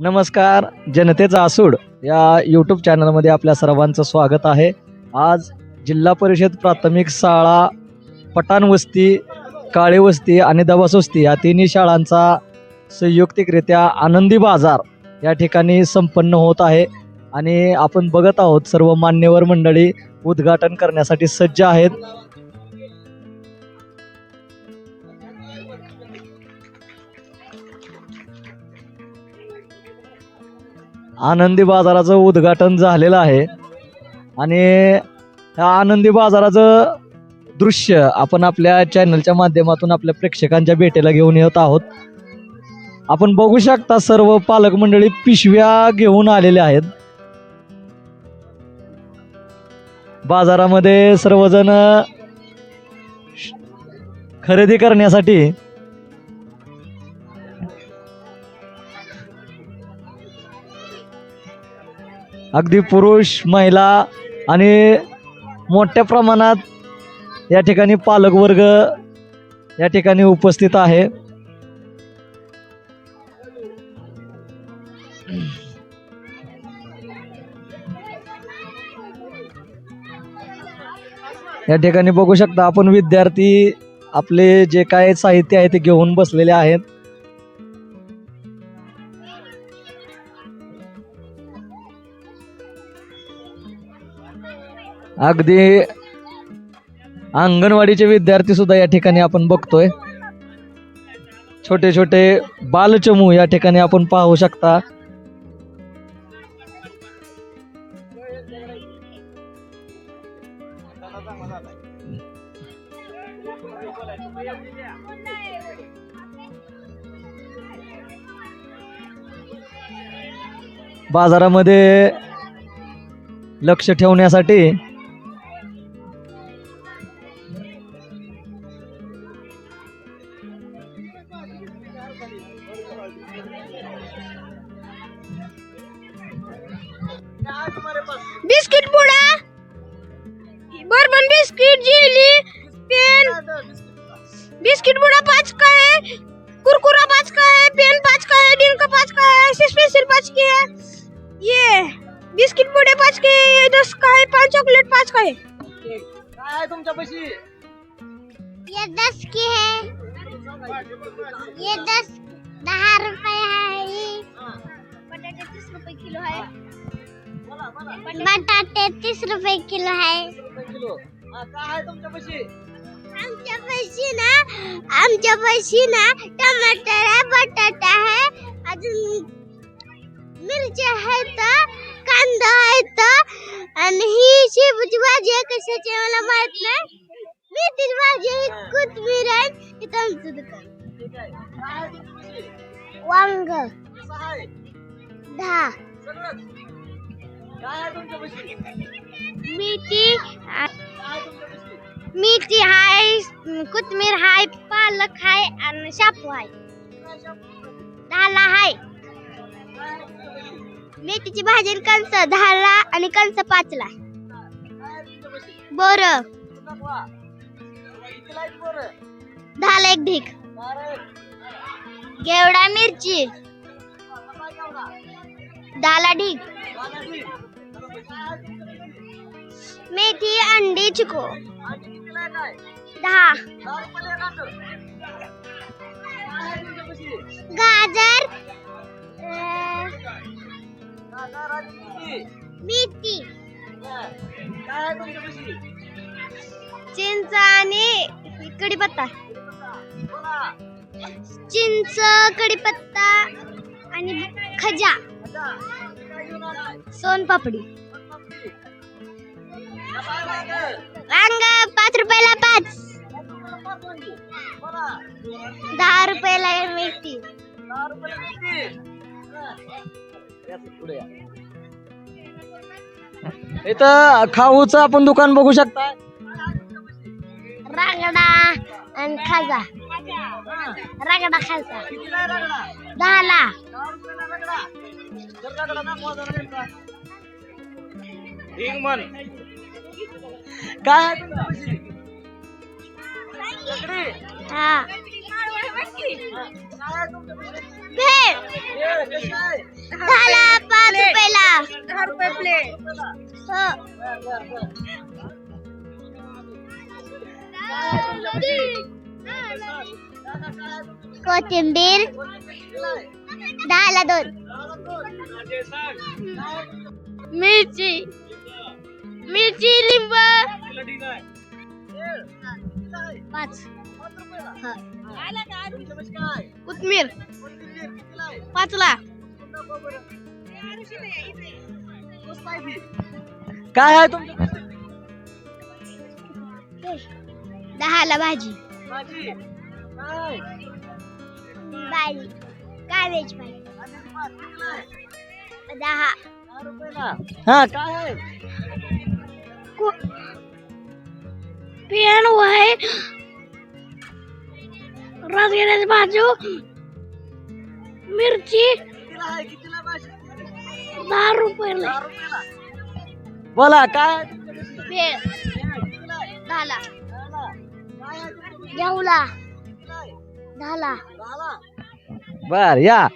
नमस्कार जनतेचा आसूड या यूट्यूब चॅनलमध्ये आपल्या सर्वांचं स्वागत आहे. आज जिल्हा परिषद प्राथमिक शाळा पठाण वस्ती वस्ती आणि दवास या तिन्ही शाळांचा संयुक्तिकरित्या आनंदी बाजार या ठिकाणी संपन्न होत आहे. आणि आपण बघत आहोत सर्व मान्यवर मंडळी उद्घाटन करण्यासाठी सज्ज आहेत. आनंदी बाजाराचं उद्घाटन झालेलं आहे. आणि ह्या आनंदी बाजाराचं दृश्य आपण आपल्या चॅनलच्या माध्यमातून आपल्या प्रेक्षकांच्या भेटीला घेऊन येत आहोत. आपण बघू शकता सर्व पालक मंडळी पिशव्या घेऊन आलेले आहेत. बाजारामध्ये सर्वजण खरेदी करण्यासाठी अगदी पुरुष महिला आणि मोठ्या प्रमाणात या ठिकाणी पालकवर्ग या ठिकाणी उपस्थित आहे. या ठिकाणी बघू शकता आपण विद्यार्थी आपले जे काय साहित्य आहे ते घेऊन बसलेले आहेत. अगदी अंगणवाडीचे विद्यार्थी सुद्धा या ठिकाणी आपण बघतोय. छोटे छोटे बालचमू या ठिकाणी आपण पाहू शकता. बाजारामध्ये लक्ष बिस्किट पुडा. Bourbon biscuit, jelly, pen. Biscuit पुडा पाच का है कुरकुरा पाच का है पेन पाच का है डिंक पाच का है स्पेशल पाच की है ये. बिस्किट पुडे पाच के ये दस का है पाँच चॉकलेट पाच का है काय तुमच्यापाशी ये दस की है। ये दस दहा रुपये है बटाटे तीस रुपये किलो है। बटाटे तीस रुपये किलो है। किलो. काय आहे तुमच्यापाशी आमच्या पैशी ना आमच्या पैशी ना टमाटर आहे बटाटा आहे अजून मिरची आहेत कांदा आहेत आणि ही शेपूची भाजी आहे कशाची मला माहीत नाही. मेथीची भाजी आहे आहे इथं आमचं दुकान. वांग. दहा. काय आहे मेथी. मेथी हाय कोथिंबीर हाय पालक हाय आणि शापू हाय. दहाला हाय. मेथीची भाजी कंस कंच दहाला आणि कंस पाचला. बर. दहाला एक ढीक गेवडा मिरची. दहाला ढीक मेथी अंडी चिको. दहा. गाजर. अं, मेथी चिंच आणि कढीपत्ता. चिंच कढीपत्ता आणि खजा सोनपापडी. वांग पाच रुपयाला पाच. दहा रुपयाला मेथी. इथं खाऊचं आपण दुकान बघू शकता. रगडा आणि खाजा. रगडा खायचा दहाला. काय? हा? भेळ झाला पाच रुपयाला दहा रुपये प्लेट हो। कोथिंबीर दहाला दोन मिरची। मिरची लिंब। पाच। कोथमीर. पाचला. काय आहे तुमच्या दहाला भाजी. भाजी. कावेज भाजी दहा. हा. काय आहे? पेन आहे राजगिऱ्याची बाजू. मिरची. दहा रुपयाला. बोला काय दहाला. दहाला. बर या.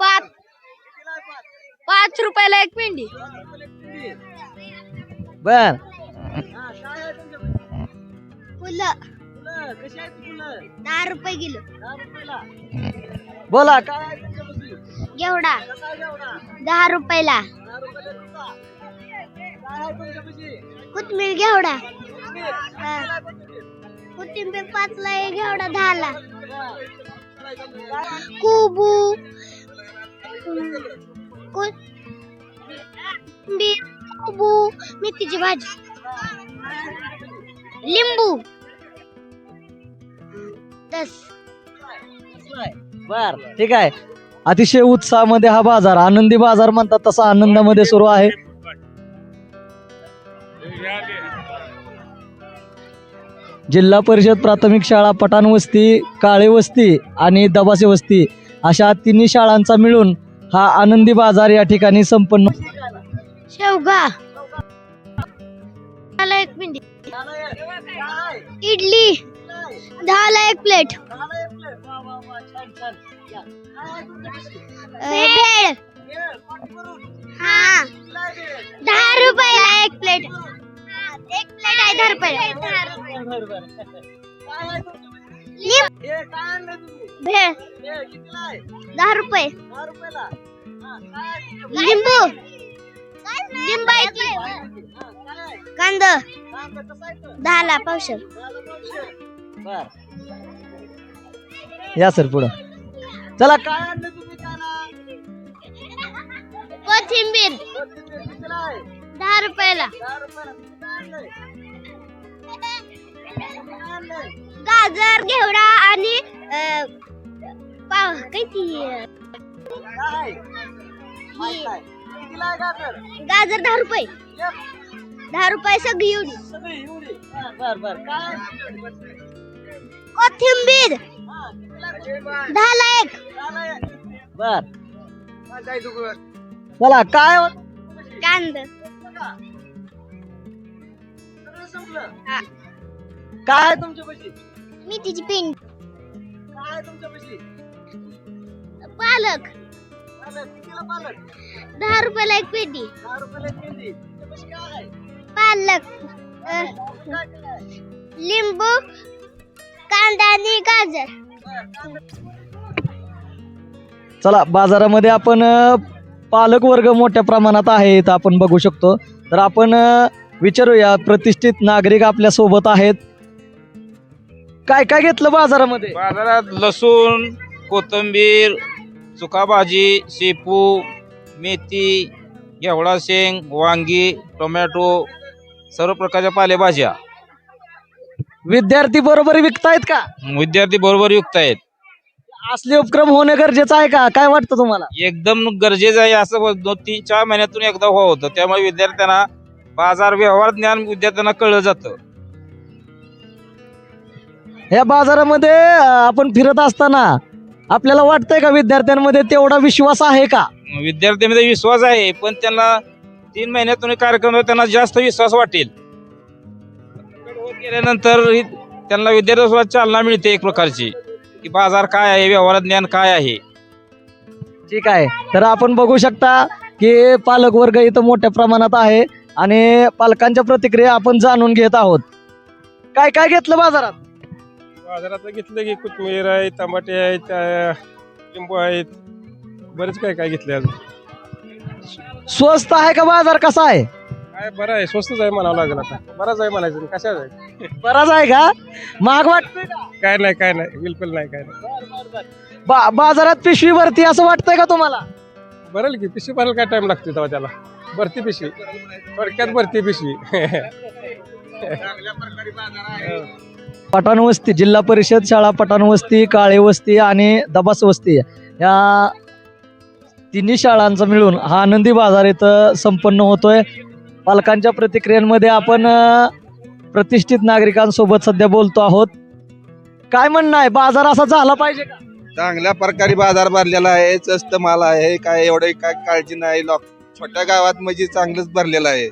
पाच. पाच? रुपयाला एक पिंडी. बर. फुलं. दहा रुपये किलो. बोला. काय आहे तुमच्यापाशी? घेवडा दहा रुपयाला. कोथिंबीर घेवडा. हा. कोथिंबीर पाचला आहे घेवडा दहाला. कुबू. कोथिंबीर कुबू मेथीची भाजी. लिंबू. दस बर ठीक आहे. अतिशय उत्साहामध्ये हा बाजार आनंदी बाजार म्हणतात तसा आनंदामध्ये सुरू आहे. जिल्हा परिषद प्राथमिक शाळा पठाण वस्ती काळे वस्ती आणि दबासे वस्ती अशा तिन्ही शाळांचा मिळून हा आनंदी बाजार या ठिकाणी संपन्न शेवगा. एक पिंडी इडली. दहाला एक प्लेट. भेळ. हा. दहा रुपयाला एक प्लेट. एक प्लेट आहे दहा रुपयाला. लिंब- भेळ. दहा रुपये. लिंबू. लिंबाची कांदा. दहाला पावशर. या सर पुढं. चला काय आणलं तुम्ही कोथिंबीर. दहा रुपयाला. गाजर घेवडा आणि अं, पाव काय ती? अं, ही. गाजर? दहा रुपये. दहा रुपये सगळी एवढी. कोथिंबीर. दहाला एक. बर. चला काय होत? कांदा. हा. काय आहे मेथीची पिंड. काय आहे तुमच्यापाशी पालक. पालक, कितीला पालक? दहा रुपयाला एक पेटी. दहा रुपयाला एक पेंडी. तुमच्यापाशी काय आहे? पालक. अं, काय? लिंबू कांदा आणि गाजर. चला बाजारामध्ये आपण अ, पालक वर्ग मोठ्या प्रमाणात आहे इथं आपण बघू शकतो. तर आपण अ, विचारूया प्रतिष्ठित नागरिक आपल्यासोबत आहेत. काय काय घेतलं बाजारामध्ये? बाजारात लसूण कोथिंबीर चुका भाजी शेपू मेथी घेवडा शेंग वांगी टोमॅटो सर्व प्रकारच्या पालेभाज्या. विद्यार्थी बरोबर विकतायत का? विद्यार्थी बरोबर युक्त आहेत असले उपक्रम होणं गरजेचं आहे का? काय वाटतं तुम्हाला? एकदम गरजेचं आहे असं हो- दोन तीन चार महिन्यातून एकदा व्हावं होतं. त्यामुळे विद्यार्थ्यांना बाजार व्यवहार ज्ञान विद्यार्थ्यांना कळलं जातं. या बाजारामध्ये अ, आपण फिरत असताना आपल्याला वाटतंय का विद्यार्थ्यांमध्ये तेवढा विश्वास आहे का? विद्यार्थ्यांमध्ये विश्वास आहे पण त्यांना तीन महिन्यातून कार्यक्रम त्यांना जास्त विश्वास वाटेल. गेल्यानंतर ही- त्यांना विद्यार्थ्यांसोबत चालना मिळते एक प्रकारची. की बाजार काय आहे व्यवहार ज्ञान काय आहे? ठीक आहे. तर आपण बघू शकता की पालक वर्ग इथं मोठ्या प्रमाणात आहे आणि पालकांच्या प्रतिक्रिया आपण जाणून घेत आहोत. काय काय घेतलं बाजारात? बाजारात घेतलं की कोथिंबीर आहे टमाटे आहेत अं, लिंबू आहेत. बरेच काय काय घेतले अजून? स्वस्त आहे का बाजार कसा आहे? काय बरं आहे स्वस्तच आहे म्हणावं लागेल आता. बराच आहे म्हणायचं आहे? बराच आहे का? महाग वाटतंय का? काय नाही काय नाही बिलकुल नाही काय नाही. बा बाजारात पिशवी भरती असं वाटतंय का तुम्हाला? बरं की पिशवी भरायला काय टाइम लागतो तेव्हा त्याला? भरती पिशवी. थोडक्यात भरती पिशवी. पठाण वस्ती जिल्हा परिषद शाळा पठाण वस्ती काळे वस्ती आणि दबास वस्ती. या तिन्ही शाळांचा मिळून हा आनंदी बाजार इथं संपन्न होतोय. पालकांच्या प्रतिक्रियांमध्ये आपण प्रतिष्ठित नागरिकांसोबत सध्या बोलतो आहोत. काय म्हणणं आहे? बाजार असा झाला पाहिजे का? चांगल्या प्रकारे बाजार भरलेला आहे. स्वस्त माल आहे काय एवढं काय काळजी नाही. लोक छोट्या गावात म्हणजे चांगलंच भरलेलं आहे.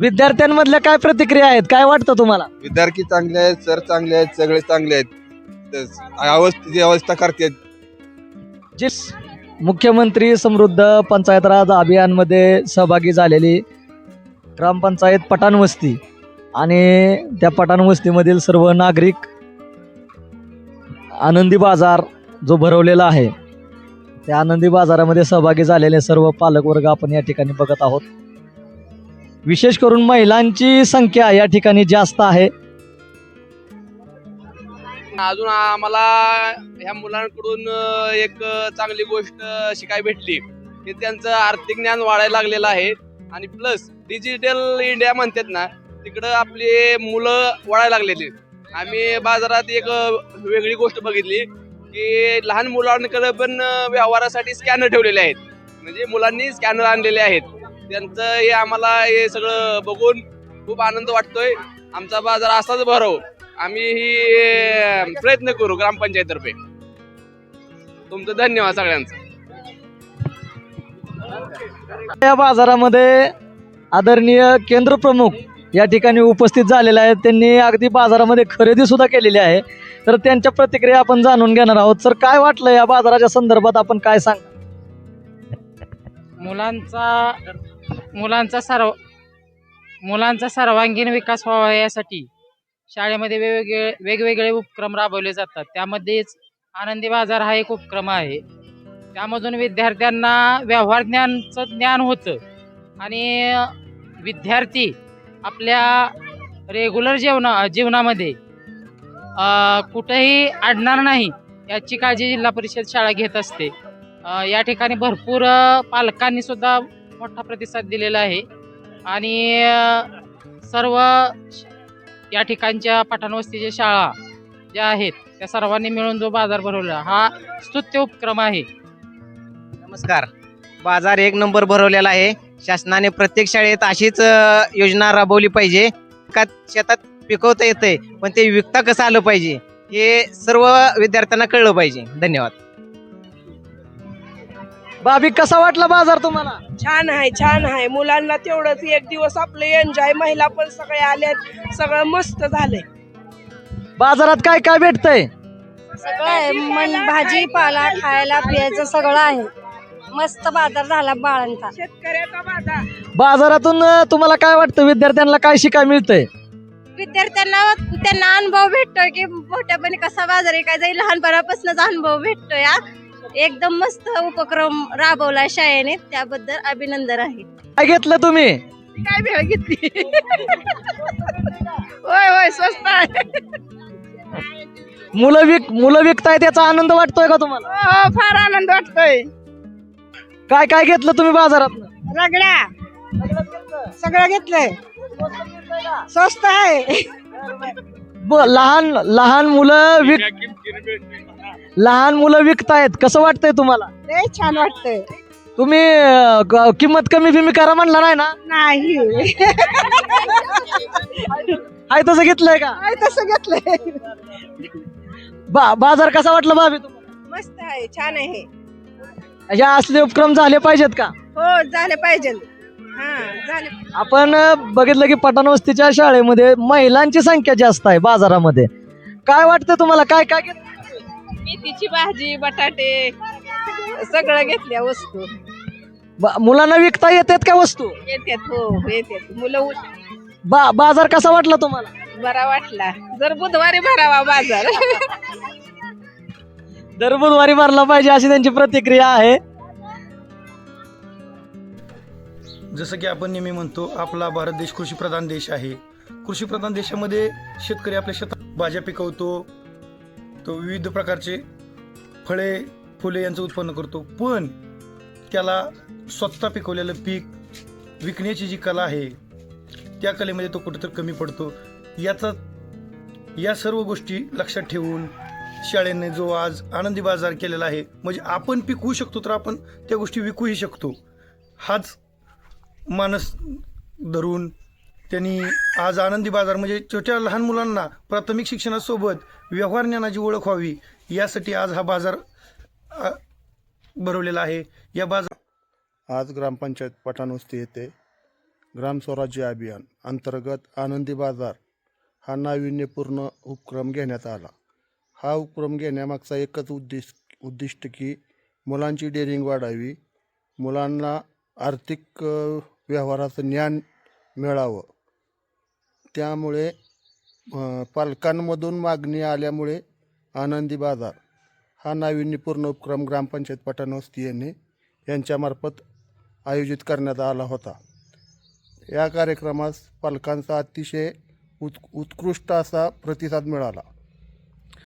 विद्यार्थ्यांमधल्या काय प्रतिक्रिया आहेत? काय वाटतं तुम्हाला? विद्यार्थी चांगले आहेत सर चांगले आहेत सगळे चांगले आहेत. अवस्थेची अवस्था करतात. मुख्यमंत्री समृद्ध पंचायत राज अभियानमध्ये सहभागी झालेली ग्रामपंचायत पठाण वस्ती आणि त्या पठाण वस्तीमधील सर्व नागरिक आनंदी बाजार जो भरवलेला आहे त्या आनंदी बाजारामध्ये सहभागी झालेले सर्व पालकवर्ग आपण या ठिकाणी बघत आहोत. विशेष करून महिलांची संख्या या ठिकाणी जास्त आहे. अजून आम्हाला ह्या मुलांकडून एक चांगली गोष्ट शिकाय भेटली. की त्यांचं आर्थिक ज्ञान वाढायला लागलेलं आहे. आणि प्लस डिजिटल इंडिया म्हणतात ना तिकडं आपली मुलं वाढायला लागलेली. आम्ही बाजारात एक वेगळी गोष्ट बघितली की लहान मुलांकडे पण व्यवहारासाठी स्कॅनर ठेवलेले आहेत. म्हणजे मुलांनी स्कॅनर आणलेले आहेत. त्यांचं हे आम्हाला हे सगळं बघून खूप आनंद वाटतोय. आमचा बाजार असाच भरव. आम्ही ही प्रयत्न करू ग्रामपंचायततर्फे तुमचं धन्यवाद सगळ्यांचं. या बाजारामध्ये आदरणीय केंद्र प्रमुख या ठिकाणी उपस्थित झालेले आहेत. त्यांनी अगदी बाजारामध्ये खरेदी सुद्धा केलेली आहे. तर त्यांच्या प्रतिक्रिया आपण जाणून घेणार आहोत. सर काय वाटलं या बाजाराच्या संदर्भात? आपण काय सांग मुलांचा मुलांचा सर्व मुलांचा सर्वांगीण विकास व्हावा यासाठी शाळेमध्ये वेगवेगळे वेगवेगळे उपक्रम राबवले जातात. त्यामध्येच आनंदी बाजार हा एक उपक्रम आहे. त्यामधून विद्यार्थ्यांना व्यवहार ज्ञानचं ज्ञान होतं. आणि विद्यार्थी आपल्या रेग्युलर जेवणा जीवनामध्ये कुठंही अडणार नाही याची काळजी जिल्हा परिषद शाळा घेत असते. या ठिकाणी भरपूर पालकांनी सुद्धा मोठा प्रतिसाद दिलेला आहे. आणि सर्व श- या ठिकाणच्या पठाणवस्तीच्या शाळा ज्या आहेत त्या सर्वांनी मिळून जो बाजार भरवला हा स्तुत्य उपक्रम आहे. नमस्कार. बाजार एक नंबर भरवलेला आहे. शासनाने प्रत्येक शाळेत अशीच योजना राबवली पाहिजे. का शेतात पिकवता येते पण ते विकता कसं आलं पाहिजे हे सर्व विद्यार्थ्यांना कळलं पाहिजे. धन्यवाद. बाबी कसा वाटला बाजार तुम्हाला? छान आहे छान आहे. मुलांना तेवढंच एक दिवस आपलं एन्जॉय महिला पण सगळे आल्यात सगळं मस्त झालंय. बाजारात काय काय भेटतंय? सगळं आहे. मन भाजीपाला खायला पियाचं सगळं आहे. मस्त बाजार झाला बाळांचा. शेतकऱ्याचा बाजार. बाजारातून अ, तुम्हाला काय वाटतं? विद्यार्थ्यांना काय शिकाय मिळतंय? विद्यार्थ्यांना त्यांना अनुभव भेटतोय की मोठ्यापणी कसा बाजार आहे काय जाईल लहानपणापासूनच अनुभव भेटतोय हा. एकदम मस्त उपक्रम राबवला शाळेने त्याबद्दल अभिनंदन आहे. काय घेतलं तुम्ही? काय भेळ घेतली? होय होय स्वस्त आहे. मुलं विक मुलं विकताय त्याचा आनंद वाटतोय का तुम्हाला? हो फार आनंद वाटतोय. काय काय घेतलं तुम्ही बाजारात रगड्या सगळं घेतलंय. स्वस्त आहे. ब- लहान लहान मुलं विक लहान मुलं विकतायत. कसं वाटतंय तुम्हाला? लय छान वाटतंय. तुम्ही अं, किंमत कमी बिमी करा म्हणला नाही ना? नाही. आहे तसं घेतलंय का? काय तसं घेतलंय. बा बाजार कसा वाटला तुम्हाला? मस्त आहे छान आहे अशा असले उपक्रम झाले पाहिजेत का? हो झाले पाहिजे हा झाले आपण अं, बघितलं की पठाण वस्तीच्या शाळेमध्ये महिलांची संख्या जास्त आहे बाजारामध्ये. काय वाटतं तुम्हाला? काय काय घेतलं? मेथीची भाजी बटाटे सगळं घेतल्या वस्तू. ब- मुलांना विकता येतात का वस्तू? येतात हो येतात. मुलं हुश- बा बाजार कसा वाटला तुम्हाला? बरा वाटला. जर बुधवारी भरावा बाजार. दर बुधवारी भरला पाहिजे अशी त्यांची प्रतिक्रिया आहे. जसं की आपण नेहमी म्हणतो आपला भारत देश कृषीप्रधान देश आहे. कृषीप्रधान देशामध्ये शेतकरी आपल्या शेतात भाज्या पिकवतो तो विविध प्रकारचे फळे फुले यांचं उत्पन्न करतो. पण त्याला स्वतः पिकवलेलं पीक विकण्याची जी कला आहे त्या कलेमध्ये तो कुठेतरी कमी पडतो. याचा या सर्व गोष्टी लक्षात ठेवून शाळेने जो आज आनंदी बाजार केलेला आहे म्हणजे आपण पिकवू शकतो तर आपण त्या गोष्टी विकूही शकतो. हाच मानस धरून त्यांनी आज आनंदी बाजार म्हणजे छोट्या लहान मुलांना प्राथमिक शिक्षणासोबत व्यवहार ज्ञानाची ओळख व्हावी यासाठी आज हा बाजार भरवलेला आहे. या बाजार आज ग्रामपंचायत पठाणवस्ती येथे ग्रामस्वराज्य अभियान अंतर्गत आनंदी बाजार हा नाविन्यपूर्ण उपक्रम घेण्यात आला. हा उपक्रम घेण्यामागचा एकच उद्दिष्ट उद्दिष्ट की मुलांची डेअरिंग वाढावी मुलांना आर्थिक व्यवहाराचं ज्ञान मिळावं. त्यामुळे पालकांमधून मागणी आल्यामुळे आनंदी बाजार. हा नाविन्यपूर्ण उपक्रम ग्रामपंचायत पठाणवस्ती यांनी यांच्यामार्फत आयोजित करण्यात आला होता. या कार्यक्रमास पालकांचा अतिशय उत् उत्कृष्ट असा प्रतिसाद मिळाला.